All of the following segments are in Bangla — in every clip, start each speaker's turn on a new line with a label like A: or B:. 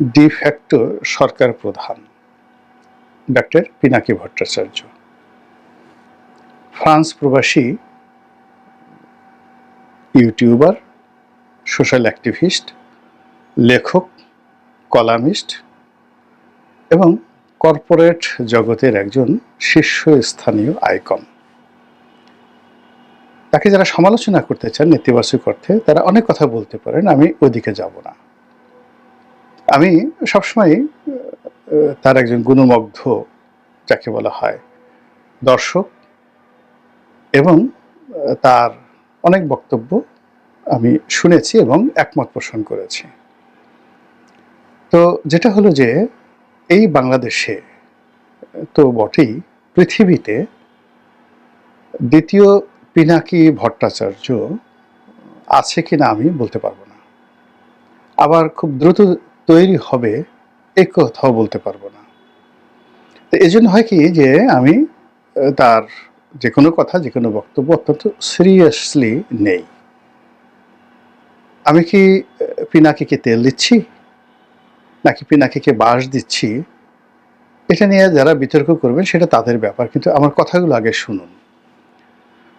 A: ডিফ্যাক্টো সরকার প্রধান ডক্টর পিনাকি ভট্টাচার্য। ফ্রান্স প্রবাসী, ইউটিউবার, সোশ্যাল অ্যাক্টিভিস্ট, লেখক, কলামিস্ট এবং কর্পোরেট জগতের একজন শীর্ষস্থানীয় আইকন। তাকে যারা সমালোচনা করতে চান নেতিবাচক অর্থে, তারা অনেক কথা বলতে পারেন, আমি ওদিকে যাব না। আমি সবসময় তার একজন গুণমগ্ধ যাকে বলা হয় দর্শক এবং তার অনেক বক্তব্য আমি শুনেছি এবং একমত পোষণ করেছি। তো যেটা হলো যে, এই বাংলাদেশে তো বটেই, পৃথিবীতে দ্বিতীয় পিনাকি ভট্টাচার্য আছে কিনা আমি বলতে পারব না। আবার খুব দ্রুত তৈরি হবে, এ কথাও বলতে পারব না। তো এই জন্য হয় কি যে আমি তার যে কোনো কথা যে কোনো বক্তব্য অত্যন্ত সিরিয়াসলি নেই। আমি কি পিনাকিকে তেল দিচ্ছি? নাকি পিনাকিকে বাঁশ দিচ্ছি? এটা নিয়ে যারা বিতর্ক করবেন, সেটা তাদের ব্যাপার, কিন্তু আমার কথাগুলো আগে শুনুন।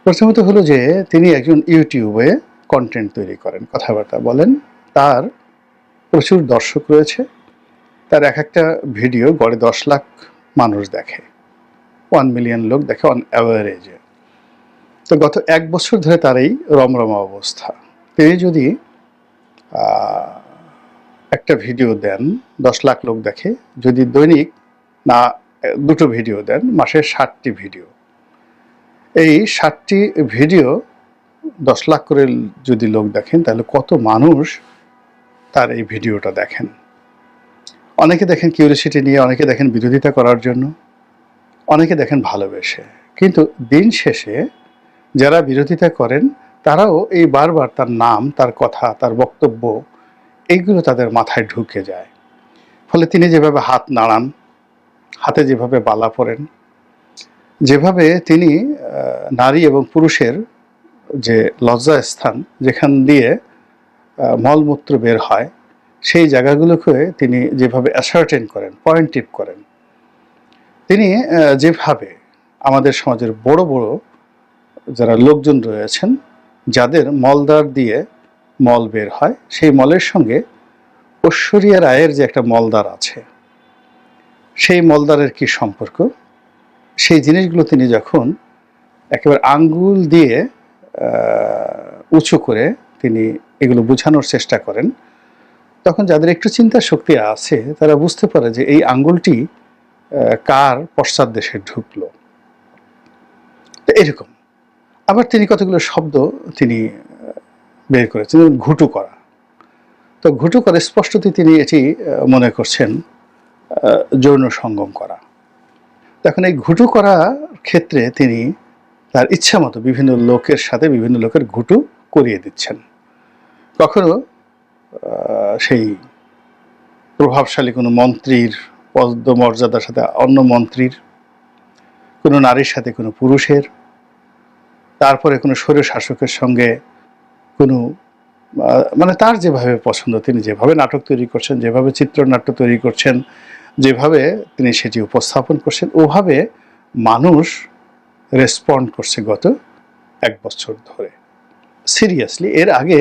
A: প্রথমত হলো যে, তিনি একজন ইউটিউবে কন্টেন্ট তৈরি করেন, কথাবার্তা বলেন। তার প্রচুর দর্শক রয়েছে। তার এক একটা ভিডিও গড়ে দশ লাখ মানুষ দেখে। ওয়ান মিলিয়ন লোক দেখে অন অ্যাভারেজে তো গত এক বছর ধরে তার এই রমরমা অবস্থা। তিনি যদি একটা ভিডিও দেন, দশ লাখ লোক দেখে, যদি দৈনিক না, দুটো ভিডিও দেন, মাসে ষাটটি ভিডিও। এই ষাটটি ভিডিও দশ লাখ করে যদি লোক দেখেন, তাহলে কত মানুষ তার এই ভিডিওটা দেখেন। অনেকে দেখেন কিউরিসিটি নিয়ে, অনেকে দেখেন বিরোধিতা করার জন্য, অনেকে দেখেন ভালোবেসে। কিন্তু দিন শেষে যারা বিরোধিতা করেন, তারাও এই বারবার তার নাম, তার কথা, তার বক্তব্য, এইগুলো তাদের মাথায় ঢুকে যায়। ফলে তিনি যেভাবে হাত নাড়ান, হাতে যেভাবে বালা পরেন, যেভাবে তিনি নারী এবং পুরুষের যে লজ্জা স্থান যেখান দিয়ে মলমূত্র বের হয়, সেই জায়গাগুলোকে তিনি যেভাবে অ্যাসার্টেন করেন পয়েন্টিভ করেন, তিনি যেভাবে আমাদের সমাজের বড় বড় যারা লোকজন রয়েছেন, যাদের মলদার দিয়ে মল বের হয়, সেই মলের সঙ্গে ঐশ্বরিয়া রায়ের যে একটা মলদার আছে, সেই মলদারের কি সম্পর্ক? সেই জিনিসগুলো তিনি যখন একেবারে আঙ্গুল দিয়ে উঁচু করে তিনি এগুলো বোঝানোর চেষ্টা করেন। তখন যাদের একটু চিন্তা শক্তি আছে, তারা বুঝতে পারে যে এই আঙ্গুলটি কার পশ্চাৎ দেশে ঢুকলো। এরকম। আবার তিনি কতগুলো শব্দ তিনি বের করেছেন ঘুটু করা। তো ঘুটু করে স্পষ্টতই তিনি এটি মনে করছেন যৌন সঙ্গম করা। তখন এই ঘুটু করার ক্ষেত্রে তিনি তার ইচ্ছা মতো বিভিন্ন লোকের সাথে বিভিন্ন লোকের ঘুটু করিয়ে দিচ্ছেন। কখনো সেই প্রভাবশালী কোনো মন্ত্রীর পদমর্যাদার সাথে অন্য মন্ত্রীর, কোনো নারীর সাথে কোনো পুরুষের, তারপরে কোনো স্বৈর শাসকের সঙ্গে কোনো মানে তার যেভাবে পছন্দ, তিনি যেভাবে নাটক তৈরি করছেন, যেভাবে চিত্রনাট্য তৈরি করছেন, যেভাবে তিনি সেটি উপস্থাপন করছেন, ওভাবে মানুষ রেসপন্ড করছে গত এক বছর ধরে। সিরিয়াসলি এর আগে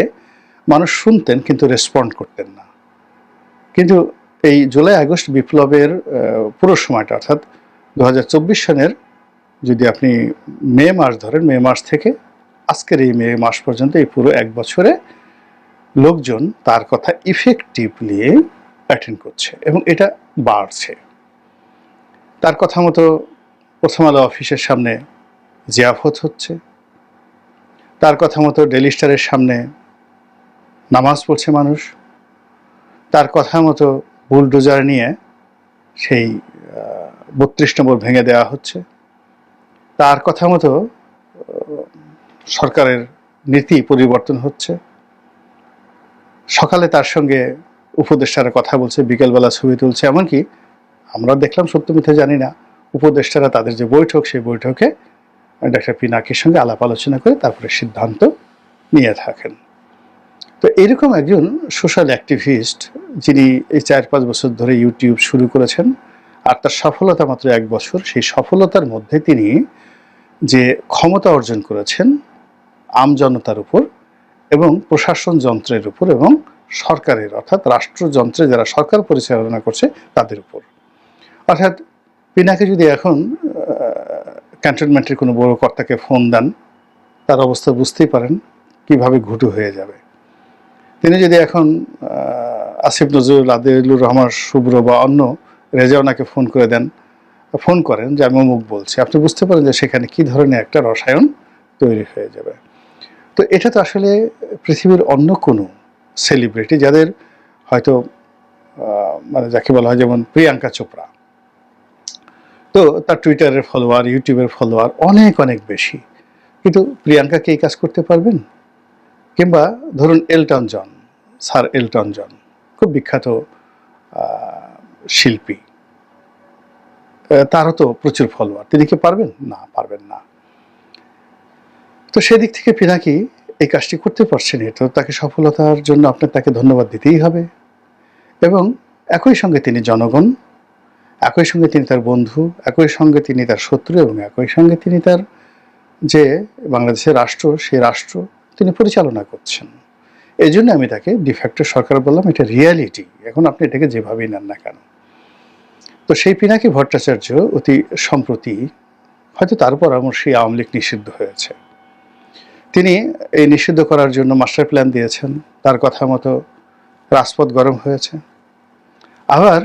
A: মানুষ শুনতেন কিন্তু রেসপন্ড করতেন না। কিন্তু এই জুলাই আগস্ট বিপ্লবের পুরো সময়টা, অর্থাৎ দু সনের যদি আপনি মে মাস ধরেন, মে মাস থেকে আজকের এই মে মাস পর্যন্ত এই পুরো এক বছরে লোকজন তার কথা ইফেক্টিভলি অ্যাটেন্ড করছে এবং এটা বাড়ছে। তার কথা মতো প্রথম আলো অফিসের সামনে জিয়াফত হচ্ছে। তার কথা মতো ডেলি স্টারের সামনে নামাজ পড়ছে মানুষ। তার কথা মতো বুলডোজার নিয়ে সেই বত্রিশ নম্বর ভেঙে দেওয়া হচ্ছে। তার কথা মতো সরকারের নীতি পরিবর্তন হচ্ছে। সকালে তার সঙ্গে উপদেষ্টারা কথা বলছে, বিকেলবেলা ছবি তুলছে। এমনকি আমরা দেখলাম, সত্য মিথ্যে জানি না, উপদেষ্টারা তাদের যে বৈঠক, সেই বৈঠকে ডাক্তার পিনাকির সঙ্গে আলাপ আলোচনা করে তারপরে সিদ্ধান্ত নিয়ে থাকেন। তো এরকম একজন সোশ্যাল অ্যাক্টিভিস্ট যিনি এই চার পাঁচ বছর ধরে ইউটিউব শুরু করেছেন আর তার সফলতা মাত্র এক বছর, সেই সফলতার মধ্যে তিনি যে ক্ষমতা অর্জন করেছেন আমজনতার উপর এবং প্রশাসন যন্ত্রের উপর এবং সরকারের, অর্থাৎ রাষ্ট্রযন্ত্রে যারা সরকার পরিচালনা করছে তাদের উপর। অর্থাৎ পিনাকে যদি এখন ক্যান্টনমেন্টের কোনো বড় কর্তাকে ফোন দেন, তার অবস্থা বুঝতেই পারেন কীভাবে ঘুটু হয়ে যাবে। তিনি যদি এখন আসিফ নজরুল, আদিলুর রহমান শুভ্র বা অন্য রেজাওনাকে ফোন করে দেন, ফোন করেন যে আমি অমুক বলছি, আপনি বুঝতে পারেন যে সেখানে কি ধরনের একটা রসায়ন তৈরি হয়ে যাবে। তো এটা তো আসলে পৃথিবীর অন্য কোনো সেলিব্রিটি যাদের হয়তো মানে যাকে বলা হয় যেমন প্রিয়াঙ্কা চোপড়া। তো তার টুইটারের ফলোয়ার ইউটিউবের ফলোয়ার অনেক অনেক বেশি। কিন্তু প্রিয়াঙ্কাকে এই কাজ করতে পারবেন? কিংবা ধরুন Elton John sir Elton John, খুব বিখ্যাত শিল্পী। তারও তো প্রচুর ফলোয়ার তিনি কি পারবেন? না পারবেন না। তো সেদিক থেকে পিনাকি এই কাজটি করতে পারছেন তো তাকে সফলতার জন্য আপনার তাকে ধন্যবাদ দিতেই হবে। এবং একই সঙ্গে তিনি জনগণ, একই সঙ্গে তিনি তার বন্ধু, একই সঙ্গে তিনি তার শত্রু এবং একই সঙ্গে তিনি তার যে বাংলাদেশের রাষ্ট্র, সেই রাষ্ট্র তিনি পরিচালনা করছেন। এই জন্য আমি তাকে ডিফ্যাক্টো সরকার বললাম, এটা রিয়ালিটি এখন আপনি এটাকে যেভাবেই নেন না কেন? তো সেই পিনাকি ভট্টাচার্য অতি সম্প্রতি হয়তো তার পরামর্শে আওয়ামী লীগ নিষিদ্ধ হয়েছে। তিনি এই নিষিদ্ধ করার জন্য মাস্টার প্ল্যান দিয়েছেন, তার কথা মতো রাজপথ গরম হয়েছে। আবার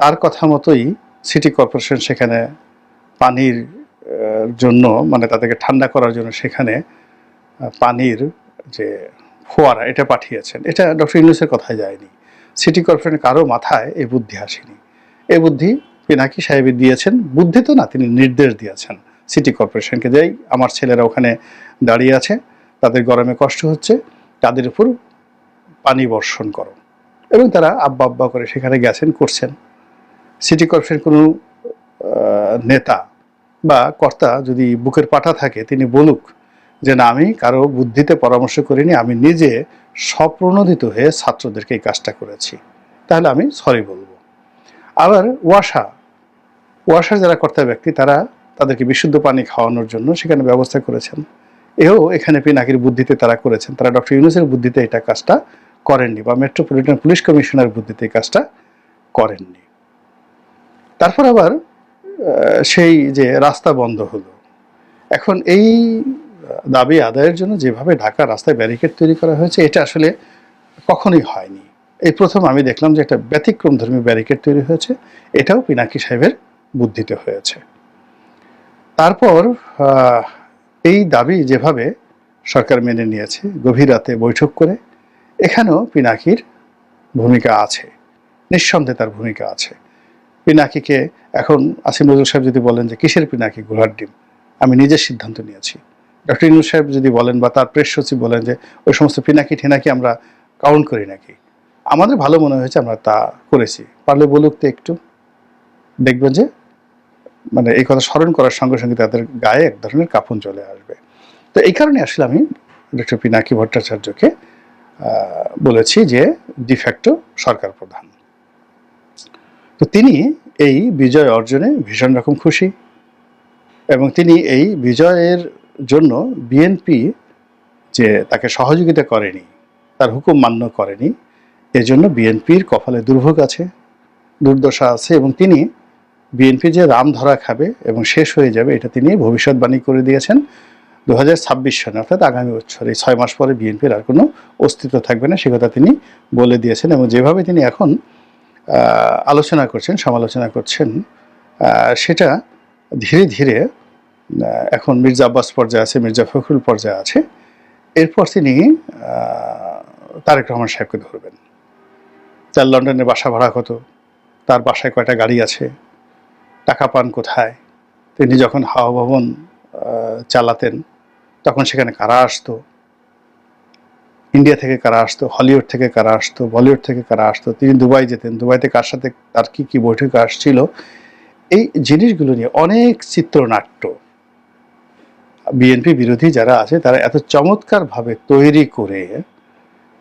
A: তার কথা মতোই সিটি কর্পোরেশন সেখানে পানির জন্য মানে তাদেরকে ঠান্ডা করার জন্য সেখানে পানির যে ফোয়ারা, এটা পাঠিয়েছেন। এটা ডক্টর ইউনুসের কথায় যায়নি। সিটি কর্পোরেশনের কারও মাথায় এই বুদ্ধি আসেনি। এই বুদ্ধি পিনাকি সাহেবের দিয়েছেন। বুদ্ধি তো না, তিনি নির্দেশ দিয়েছেন সিটি কর্পোরেশনকে যাই আমার ছেলেরা ওখানে দাঁড়িয়ে আছে, তাদের গরমে কষ্ট হচ্ছে, তাদের উপর পানি বর্ষণ করো। এবং তারা আব্বা আব্বা করে সেখানে গেছেন, করছেন। সিটি কর্পোরেশন কোনো নেতা বা কর্তা যদি বুকের পাটা থাকে, তিনি বলুক যে না, আমি কারও বুদ্ধিতে পরামর্শ করিনি, আমি নিজে স্বপ্রণোদিত হয়ে ছাত্রদেরকে এই কাজটা করেছি। তাহলে আমি সরি বলব। আবার ওয়াসা ওয়াসার যারা কর্তা ব্যক্তি, তারা তাদেরকে বিশুদ্ধ পানি খাওয়ানোর জন্য সেখানে ব্যবস্থা করেছেন। এও এখানে পিনাকির বুদ্ধিতে তারা করেছেন। তারা ডক্টর ইউনুসের বুদ্ধিতে এটা কাজটা করেননি বা মেট্রোপলিটন পুলিশ কমিশনার বুদ্ধিতে এই কাজটা করেননি। তারপর আবার সেই যে রাস্তা বন্ধ হলো। এখন এই দাবি আদায়ের জন্য যেভাবে ঢাকা রাস্তায় ব্যারিকেড তৈরি করা হয়েছে, এটা আসলে কখনোই হয়নি। এই প্রথম আমি দেখলাম যে একটা ব্যতিক্রম ধর্মী ব্যারিকেড তৈরি হয়েছে, এটাও পিনাকি সাহেবের বুদ্ধিতে হয়েছে। তারপর এই দাবি যেভাবে সরকার মেনে নিয়েছে, গভীর রাতে বৈঠক করে, এখানেও পিনাকির ভূমিকা আছে। নিঃসন্দেহে তার ভূমিকা আছে। পিনাকিকে এখন আসিম নজরুল সাহেব যদি বলেন যে কিসের পিনাকি ঘোড়ার ডিম, আমি নিজের সিদ্ধান্ত নিয়েছি। ডক্টর ইনু সাহেব যদি বলেন বা তার প্রেস সচিব বলেন যে ওই সমস্ত পিনাকি ঠিনাকি আমরা কাউন্ট করি নাকি, আমাদের ভালো মনে হয়েছে আমরা তা করেছি। পারলে বলুক তো একটু। দেখবেন যে মানে এই কথা স্মরণ করার সঙ্গে সঙ্গে তাদের গায়ে এক ধরনের কাঁপন চলে আসবে। তো এই কারণে আসলে আমি ডক্টর পিনাকি ভট্টাচার্যকে বলেছি যে ডিফ্যাক্টো সরকার প্রধান। তো তিনি এই বিজয় অর্জনে ভীষণ রকম খুশি এবং তিনি এই বিজয়ের জন্য বিএনপি যে তাকে সহযোগিতা করেনি, তার হুকুম মান্য করেনি, এজন্য বিএনপির কপালে দুর্ভোগ আছে, দুর্দশা আছে এবং তিনি বিএনপি যে রাম ধরা খাবে এবং শেষ হয়ে যাবে, এটা তিনি ভবিষ্যৎবাণী করে দিয়েছেন দু হাজার সনে অর্থাৎ আগামী বছর, এই ছয় মাস পরে বিএনপির আর কোনো অস্তিত্ব থাকবে না, সে কথা তিনি বলে দিয়েছেন এবং যেভাবে তিনি এখন আলোচনা করছেন, সমালোচনা করছেন সেটা ধীরে ধীরে এখন মির্জা আব্বাস পর্যায়ে আছে, মির্জা ফখরুল পর্যায়ে আছে। এরপর তিনি তারেক রহমান সাহেবকে ধরবেন। তার লন্ডনের বাসা ভাড়া কত? তার বাসায় কয়টা গাড়ি আছে? টাকা পান কোথায়? তিনি যখন হাওয়া ভবন চালাতেন, তখন সেখানে কারা আসতো? ইন্ডিয়া থেকে কারা আসতো? হলিউড থেকে কারা আসতো? বলিউড থেকে কারা আসতো? তিনি দুবাই যেতেন। দুবাইতে কার সাথে, তার কি কি বৈঠক আসছিল? এই জিনিসগুলো নিয়ে অনেক চিত্রনাট্য বিএনপি বিরোধী যারা আছে, তারা এত চমৎকারভাবে তৈরি করে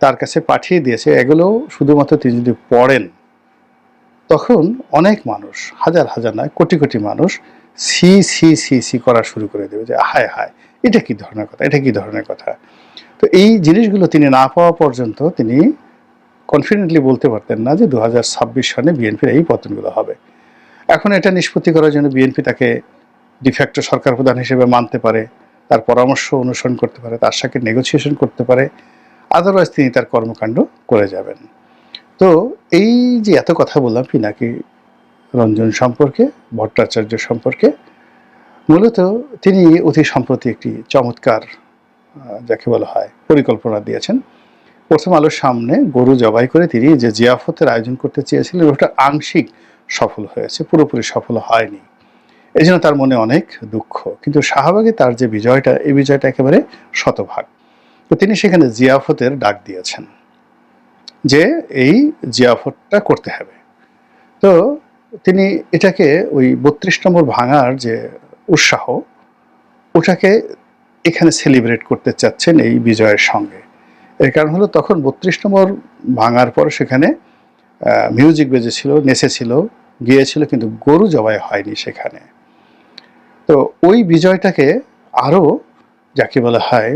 A: তার কাছে পাঠিয়ে দিয়েছে, এগুলো শুধুমাত্র তিনি যদি পড়েন, তখন অনেক মানুষ, হাজার হাজার নয়, কোটি কোটি মানুষ সি সি সি সি করা শুরু করে দেবে যে, হায় হায়, এটা কি ধরনের কথা, এটা কি ধরনের কথা? তো এই জিনিসগুলো তিনি না পাওয়া পর্যন্ত তিনি কনফিডেন্টলি বলতে পারতেন না যে দু হাজার ছাব্বিশ সনে বিএনপির এই পতনগুলো হবে। এখন এটা নিষ্পত্তি করার জন্য বিএনপি তাকে ডিফ্যাক্টো সরকার প্রধান হিসেবে মানতে পারে, তার পরামর্শ অনুসরণ করতে পারে, তার সাথে নেগোসিয়েশন করতে পারে আদারওয়াইজ তিনি তার কর্মকাণ্ড করে যাবেন। তো এই যে এত কথা বললাম পিনাকি রঞ্জন সম্পর্কে, ভট্টাচার্য সম্পর্কে, মূলত তিনি অতি সম্প্রতি একটি চমৎকার যাকে বলা হয় পরিকল্পনা দিয়েছেন। প্রথম আলোর সামনে গরু জবাই করে তিনি যে জিয়াফতের আয়োজন করতে চেয়েছিলেন, ওটা আংশিক সফল হয়েছে, পুরোপুরি সফল হয়নি। এই জন্য তার মনে অনেক দুঃখ। কিন্তু শাহবাগে তার যে বিজয়টা, এই বিজয়টা একেবারে শতভাগ। তো তিনি সেখানে জিয়াফতের ডাক দিয়েছেন যে এই জিয়াফতটা করতে হবে। তো তিনি এটাকে ওই বত্রিশ নম্বর ভাঙার যে উৎসাহ, ওটাকে এখানে সেলিব্রেট করতে চাচ্ছেন এই বিজয়ের সঙ্গে। এর কারণ হলো তখন বত্রিশ নম্বর ভাঙার পর সেখানে মিউজিক বেজেছিল, নেচেছিল, গিয়েছিল, কিন্তু গরু জবাই হয়নি সেখানে। তো ওই বিজয়টাকে আরও যাকে বলা হয়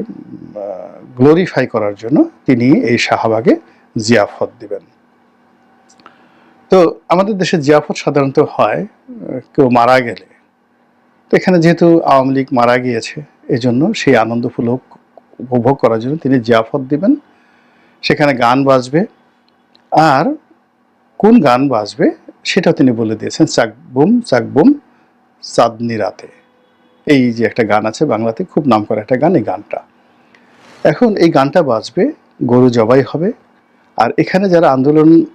A: গ্লোরিফাই করার জন্য তিনি এই শাহবাগে জিয়াফত দিবেন। তো আমাদের দেশে জিয়াফত সাধারণত হয়, কেউ মারা গেলে। তো এখানে যেহেতু আওয়ামী লীগ মারা গিয়েছে, এজন্য সেই আনন্দ ফুলক উপভোগ করার জন্য তিনি জিয়াফত দিবেন। সেখানে গান বাজবে। আর কোন গান বাজবে, সেটাও তিনি বলে দিয়েছেন, চাকবুম চাকবুম, চাঁদনি রাতে। এই যে একটা গান আছে বাংলাতে, খুব নাম করা একটা গান, এই গানটা। এখন এই গানটা বাজবে, গরু জবাই হবে। আর এখানে যারা আন্দোলন